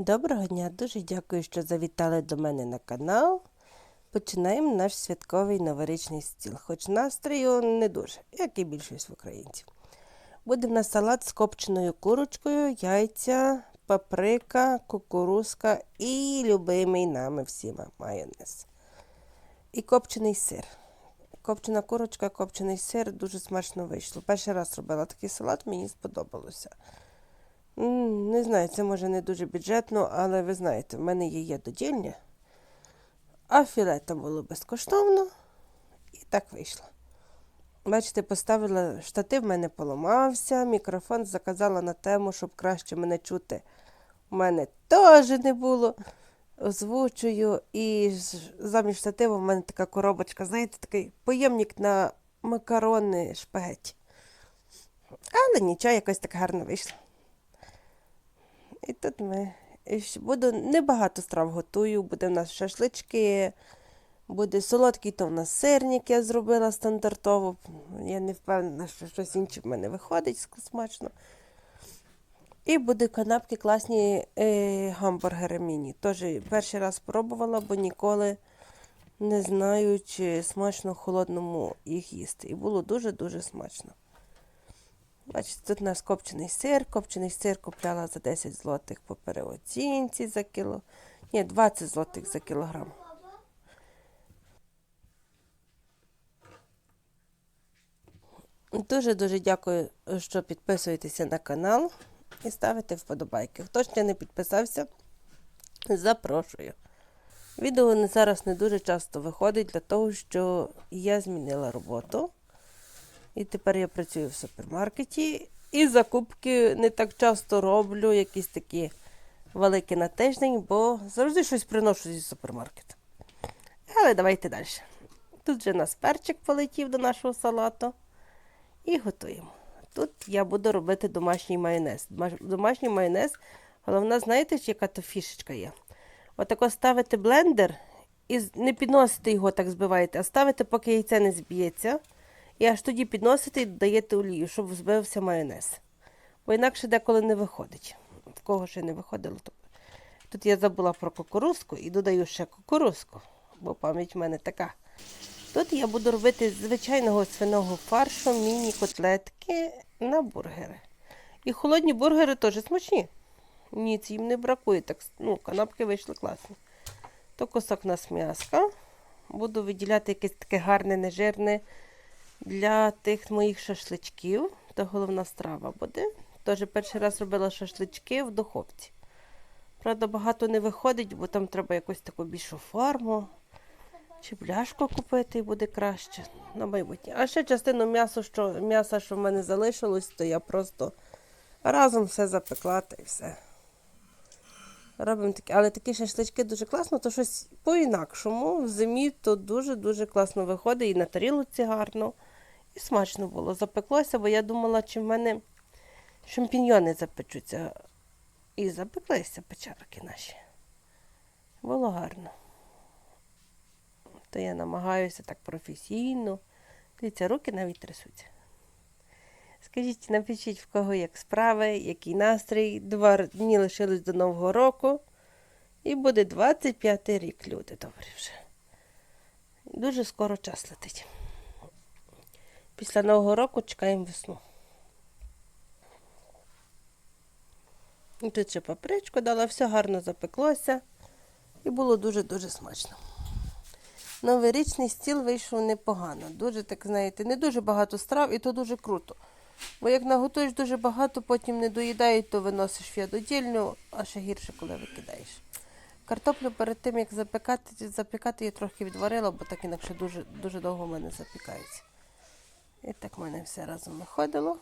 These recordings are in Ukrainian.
Доброго дня, дуже дякую, що завітали до мене на канал. Починаємо наш святковий новорічний стіл, хоч настрою не дуже, як і більшість українців. Буде в нас салат з копченою курочкою, яйця, паприка, кукурузка і любимий нами всіма майонез. І копчений сир. Копчена курочка, копчений сир дуже смачно вийшло. Перший раз робила такий салат, мені сподобалося. Не знаю, це може не дуже бюджетно, але ви знаєте, в мене є єдодільня, а філе там було безкоштовно, і так вийшло. Бачите, поставила штатив, в мене поламався, мікрофон заказала на тему, щоб краще мене чути. У мене теж не було. Озвучую, і замість штативу в мене така коробочка, знаєте, такий поємник на макарони шпагеті. Але нічого, якось так гарно вийшло. І тут ми і буду небагато страв готую. Буде в нас шашлички, буде солодкий, то в нас сирник я зробила стандартово. Я не впевнена, що щось інше в мене виходить смачно. І буде канапки класні е, гамбургери міні. Теж перший раз пробувала, бо ніколи не знаю, чи смачно холодному їх їсти. І було дуже-дуже смачно. Бачите, тут у нас копчений сир. Копчений сир купляла за 10 злотих по переоцінці за кіло. Ні, 20 злотих за кілограм. Дуже-дуже дякую, що підписуєтеся на канал і ставите вподобайки. Хто ще не підписався, запрошую. Відео зараз не дуже часто виходить для того, що я змінила роботу. І тепер я працюю в супермаркеті. І закупки не так часто роблю, якісь такі великі на тиждень, бо завжди щось приношу зі супермаркету. Але давайте далі. Тут вже у нас перчик полетів до нашого салату. І готуємо. Тут я буду робити домашній майонез. Домашній майонез, головне, знаєте, яка то фішечка є? Отако ставите блендер і не підносите його, так збиваєте, а ставите, поки яйце не зб'ється. І аж тоді підносите і додаєте олію, щоб збився майонез. Бо інакше деколи не виходить. В кого ще не виходило, то. Тут я забула про кукурузку і додаю ще кукурузку, бо пам'ять в мене така. Тут я буду робити з звичайного свиного фаршу міні-котлетки на бургери. І холодні бургери теж смачні. Ніц їм не бракує. Так, ну, канапки вийшли класні. То кусок нас м'яска. Буду виділяти якесь таке гарне, нежирне для тих моїх шашличків. То головна страва буде. Теж перший раз робила шашлички в духовці. Правда, багато не виходить, бо там треба якусь таку більшу форму. Чи бляшку купити і буде краще на майбутнє. А ще частину м'яса, що, м'яса, що в мене залишилось, то я просто разом все запекла та і все. Робимо такі. Але такі шашлички дуже класно, то щось по-інакшому. В зимі то дуже-дуже класно виходить і на тарілці гарно. І смачно було. Запеклося, бо я думала, чи в мене шампіньйони запечуться. І запеклися печарки наші. Було гарно то я намагаюся так професійно. Дивіться, руки навіть трясуться. Скажіть, напишіть, в кого як справи, який настрій. Два дні лишились до Нового року. І буде 25 рік, люди добрі вже. Дуже скоро час летить. Після Нового року чекаємо весну. Тут ще папричку дала, все гарно запеклося. І було дуже-дуже смачно. Новорічний стіл вийшов непогано. Дуже, так знаєте, не дуже багато страв, і то дуже круто. Бо як наготуєш дуже багато, потім не доїдають, то виносиш в ядодільню, а ще гірше, коли викидаєш. Картоплю перед тим, як запікати, запікати я трохи відварила, бо так інакше дуже, дуже довго в мене запікається. І так в мене все разом виходило.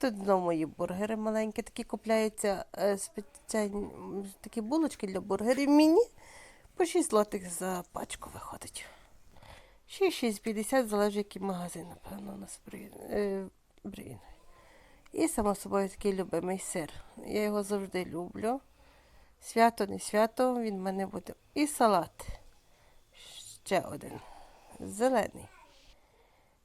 Тут знову мої бургери маленькі, такі купляються е, спеціальні такі булочки для бургерів міні. По 6 злотих за пачку виходить. Ще 6,50 залежить, який магазин, напевно, у нас е, Брін. І, само собою, такий любимий сир. Я його завжди люблю. Свято, не свято, він в мене буде. І салат. Ще один. Зелений.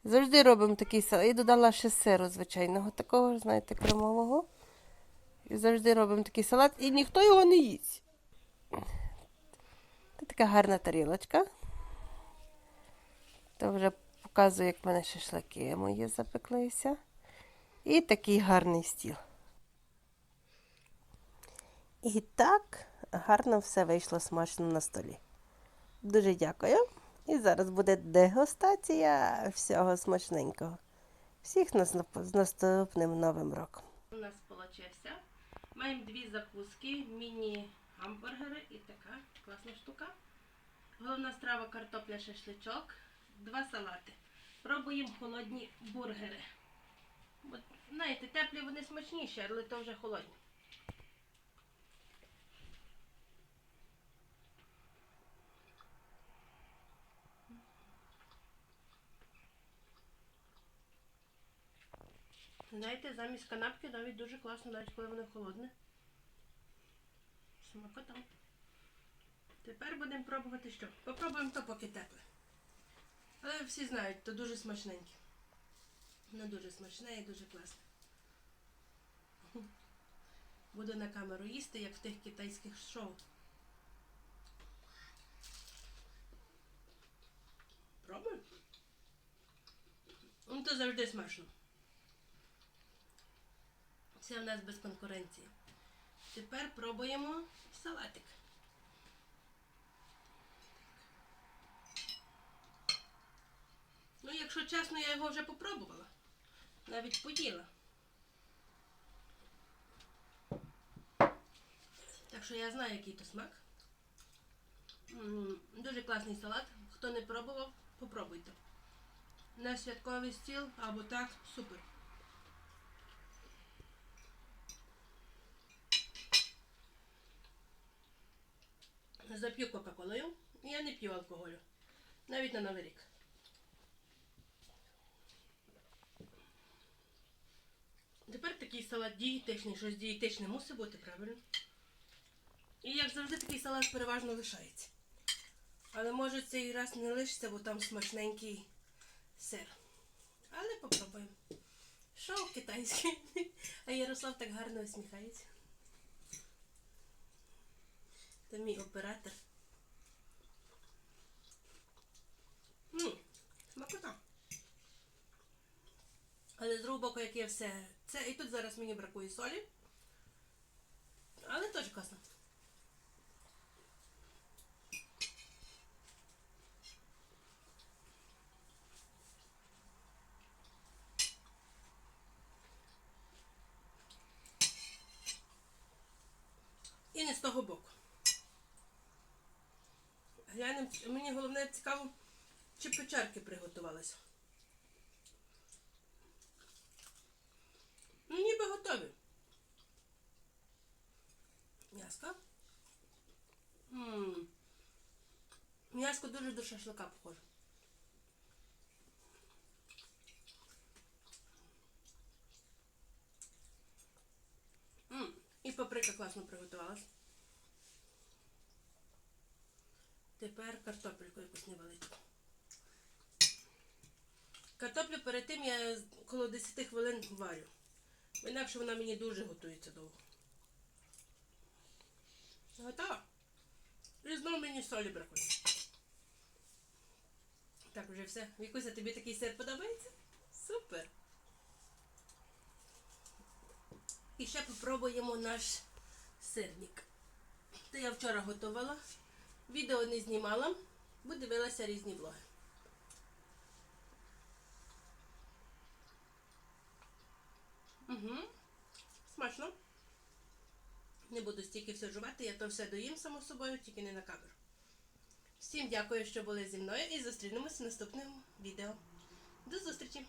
Завжди робимо такий салат. І додала ще сиру звичайного, такого, знаєте, кремового. І завжди робимо такий салат, і ніхто його не їсть. Це така гарна тарілочка. То вже показую, як в мене шашлики мої запеклися. І такий гарний стіл. І так гарно все вийшло смачно на столі. Дуже дякую. І зараз буде дегустація всього смачненького. Всіх нас з наступним новим роком. У нас получився. Маємо дві закуски, міні-гамбургери і така класна штука. Головна страва картопля шашличок, два салати. Пробуємо холодні бургери. Бо, знаєте, теплі вони смачніші, але то вже холодні. Знаєте, замість канапки навіть дуже класно, навіть коли воно холодне. Смакота. Тепер будемо пробувати що? Попробуємо то поки тепле. Але всі знають, то дуже смачненьке. Воно дуже смачне і дуже класне. Буду на камеру їсти, як в тих китайських шоу. Пробуємо? Ну, то завжди смачно. Це в нас без конкуренції. Тепер пробуємо салатик. Ну, якщо чесно, я його вже попробувала. Навіть поїла. Так що я знаю, який то смак. Дуже класний салат. Хто не пробував, попробуйте. На святковий стіл або так, супер. Зап'ю Кока-Колою. Я не п'ю алкоголю. Навіть на Новий рік. Тепер такий салат дієтичний, щось дієтичне мусить бути, правильно? І як завжди такий салат переважно лишається. Але може цей раз не лишиться, бо там смачненький сир. Але попробуємо. Шоу китайське. А Ярослав так гарно усміхається. Це мій оператор. Ммм, смакота. Але з другого боку, як є все це, і тут зараз мені бракує солі. Але теж класно. І не з того боку. Мені головне цікаво, чи печерки приготувалися. Ну, ніби готові. М'яско. М'яско дуже до шашлика похоже. І паприка класно приготувалась. Тепер картопельку якусь невеличку. Картоплю перед тим я коло 10 хвилин варю. Інакше вона мені дуже готується довго. Готова. І знову мені солі бракує. Так, вже все. Вікуся, тобі такий сир подобається? Супер. І ще попробуємо наш сирник. Це я вчора готувала. Відео не знімала, бо дивилася різні влоги. Угу. Смачно. Не буду стільки все жувати, я то все доїм само собою, тільки не на камеру. Всім дякую, що були зі мною і зустрінемося в наступному відео. До зустрічі!